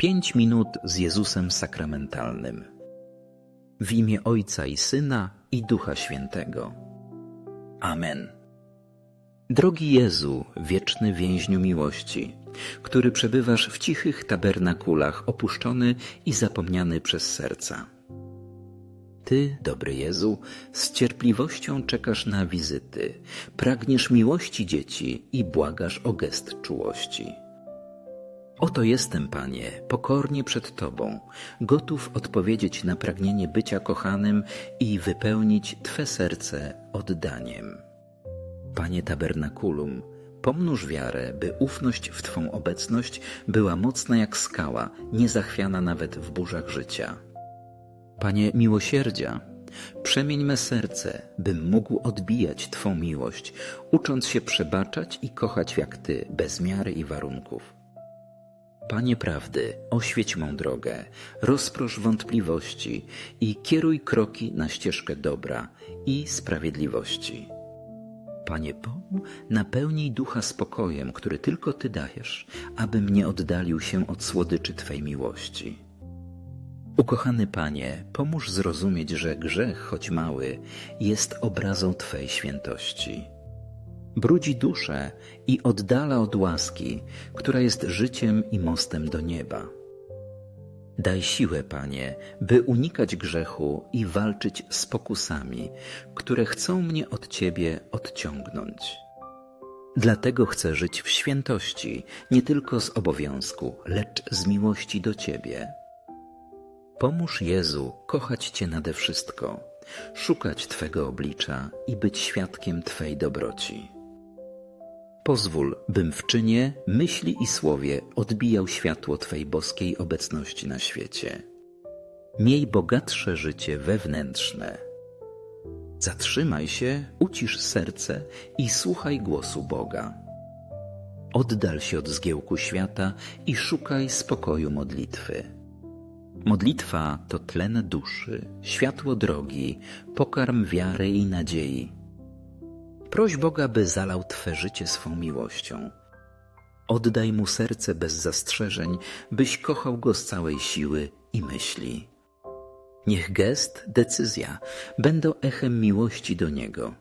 Pięć minut z Jezusem sakramentalnym. W imię Ojca i Syna i Ducha Świętego. Amen. Drogi Jezu, wieczny więźniu miłości, który przebywasz w cichych tabernakulach, opuszczony i zapomniany przez serca. Ty, dobry Jezu, z cierpliwością czekasz na wizyty, pragniesz miłości dzieci i błagasz o gest czułości. Oto jestem, Panie, pokornie przed Tobą, gotów odpowiedzieć na pragnienie bycia kochanym i wypełnić Twe serce oddaniem. Panie Tabernakulum, pomnóż wiarę, by ufność w Twą obecność była mocna jak skała, niezachwiana nawet w burzach życia. Panie miłosierdzia, przemień me serce, bym mógł odbijać Twą miłość, ucząc się przebaczać i kochać jak Ty, bez miary i warunków. Panie prawdy, oświeć mą drogę, rozprosz wątpliwości i kieruj kroki na ścieżkę dobra i sprawiedliwości. Panie Bogu, napełnij ducha spokojem, który tylko Ty dajesz, abym nie oddalił się od słodyczy Twej miłości. Ukochany Panie, pomóż zrozumieć, że grzech, choć mały, jest obrazą Twej świętości brudzi duszę i oddala od łaski, która jest życiem i mostem do nieba. Daj siłę, Panie, by unikać grzechu i walczyć z pokusami, które chcą mnie od Ciebie odciągnąć. Dlatego chcę żyć w świętości, nie tylko z obowiązku, lecz z miłości do Ciebie. Pomóż Jezu kochać Cię nade wszystko, szukać Twego oblicza i być świadkiem Twej dobroci. Pozwól, bym w czynie, myśli i słowie odbijał światło Twej boskiej obecności na świecie. Miej bogatsze życie wewnętrzne. Zatrzymaj się, ucisz serce i słuchaj głosu Boga. Oddal się od zgiełku świata i szukaj spokoju modlitwy. Modlitwa to tlen duszy, światło drogi, pokarm wiary i nadziei Proś Boga, by zalał Twe życie swą miłością. Oddaj Mu serce bez zastrzeżeń, byś kochał Go z całej siły i myśli. Niech gest, decyzja będą echem miłości do Niego.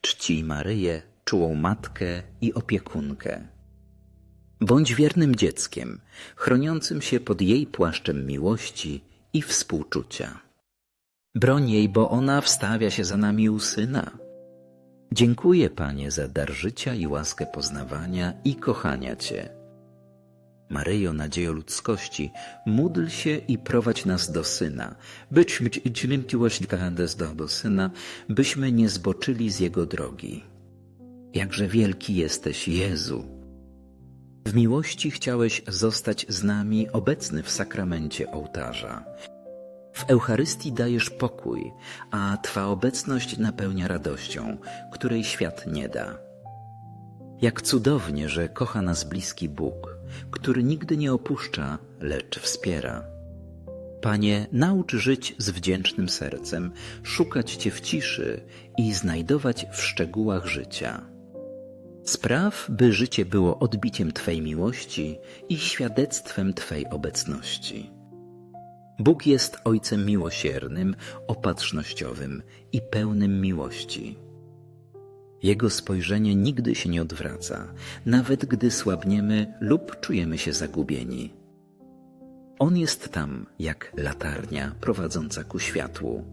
Czcij Maryję, czułą matkę i opiekunkę. Bądź wiernym dzieckiem, chroniącym się pod jej płaszczem miłości i współczucia. Broń jej, bo ona wstawia się za nami u Syna Dziękuję, Panie, za dar życia i łaskę poznawania i kochania Cię. Maryjo, nadziejo ludzkości, módl się i prowadź nas do Syna, byśmy do Syna, byśmy nie zboczyli z Jego drogi. Jakże wielki jesteś, Jezu! W miłości chciałeś zostać z nami obecny w sakramencie ołtarza. W Eucharystii dajesz pokój, a Twa obecność napełnia radością, której świat nie da. Jak cudownie, że kocha nas bliski Bóg, który nigdy nie opuszcza, lecz wspiera. Panie, naucz żyć z wdzięcznym sercem, szukać Cię w ciszy i znajdować w szczegółach życia. Spraw, by życie było odbiciem Twej miłości i świadectwem Twej obecności. Bóg jest Ojcem miłosiernym, opatrznościowym i pełnym miłości. Jego spojrzenie nigdy się nie odwraca, nawet gdy słabniemy lub czujemy się zagubieni. On jest tam jak latarnia prowadząca ku światłu.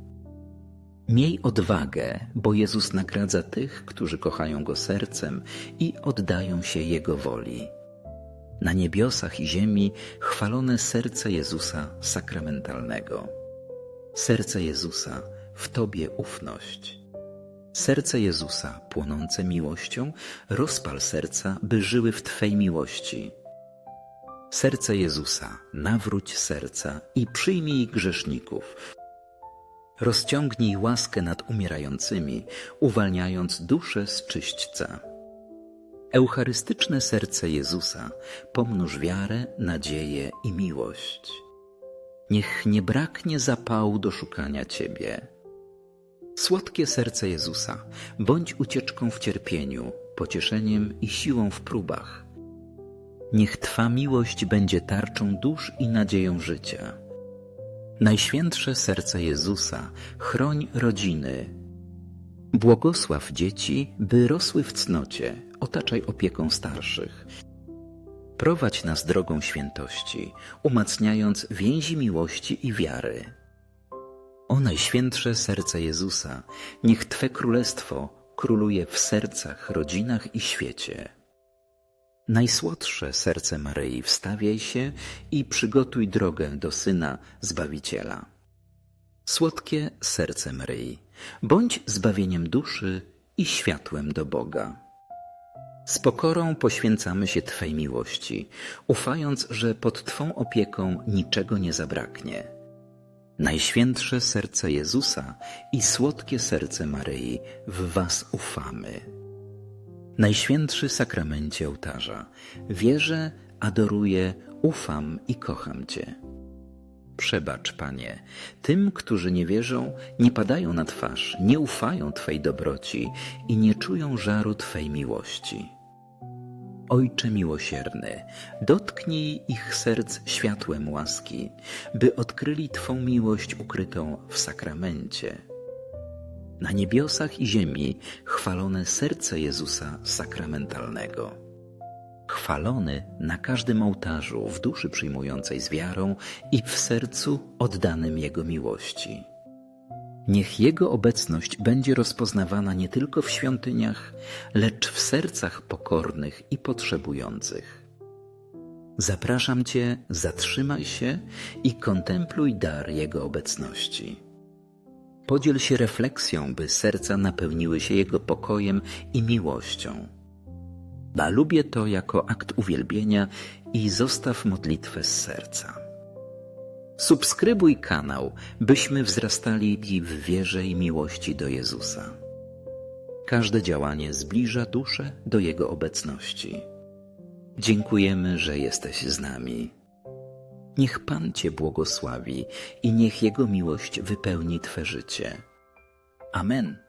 Miej odwagę, bo Jezus nagradza tych, którzy kochają Go sercem i oddają się Jego woli na niebiosach i ziemi chwalone serce Jezusa sakramentalnego. Serce Jezusa, w Tobie ufność. Serce Jezusa, płonące miłością, rozpal serca, by żyły w Twej miłości. Serce Jezusa, nawróć serca i przyjmij grzeszników. Rozciągnij łaskę nad umierającymi, uwalniając duszę z czyśćca. Eucharystyczne serce Jezusa pomnóż wiarę, nadzieję i miłość. Niech nie braknie zapału do szukania Ciebie. Słodkie serce Jezusa, bądź ucieczką w cierpieniu, pocieszeniem i siłą w próbach. Niech Twa miłość będzie tarczą dusz i nadzieją życia. Najświętsze serce Jezusa, chroń rodziny. Błogosław dzieci, by rosły w cnocie, otaczaj opieką starszych. Prowadź nas drogą świętości, umacniając więzi miłości i wiary. O Najświętsze Serce Jezusa, niech Twe Królestwo króluje w sercach, rodzinach i świecie. Najsłodsze serce Maryi, wstawiaj się i przygotuj drogę do Syna Zbawiciela. Słodkie serce Maryi, bądź zbawieniem duszy i światłem do Boga. Z pokorą poświęcamy się Twej miłości, ufając, że pod Twą opieką niczego nie zabraknie. Najświętsze serce Jezusa i słodkie serce Maryi, w Was ufamy. Najświętszy sakramencie ołtarza, wierzę, adoruję, ufam i kocham Cię. Przebacz, Panie, tym, którzy nie wierzą, nie padają na twarz, nie ufają Twej dobroci i nie czują żaru Twej miłości. Ojcze miłosierny, dotknij ich serc światłem łaski, by odkryli Twą miłość ukrytą w sakramencie. Na niebiosach i ziemi chwalone serce Jezusa sakramentalnego. Chwalony na każdym ołtarzu, w duszy przyjmującej z wiarą i w sercu oddanym Jego miłości. Niech Jego obecność będzie rozpoznawana nie tylko w świątyniach, lecz w sercach pokornych i potrzebujących. Zapraszam Cię, zatrzymaj się i kontempluj dar Jego obecności. Podziel się refleksją, by serca napełniły się Jego pokojem i miłością. Ba lubię to jako akt uwielbienia i zostaw modlitwę z serca. Subskrybuj kanał, byśmy wzrastali w wierze i miłości do Jezusa. Każde działanie zbliża duszę do Jego obecności. Dziękujemy, że jesteś z nami. Niech Pan Cię błogosławi i niech Jego miłość wypełni Twe życie. Amen.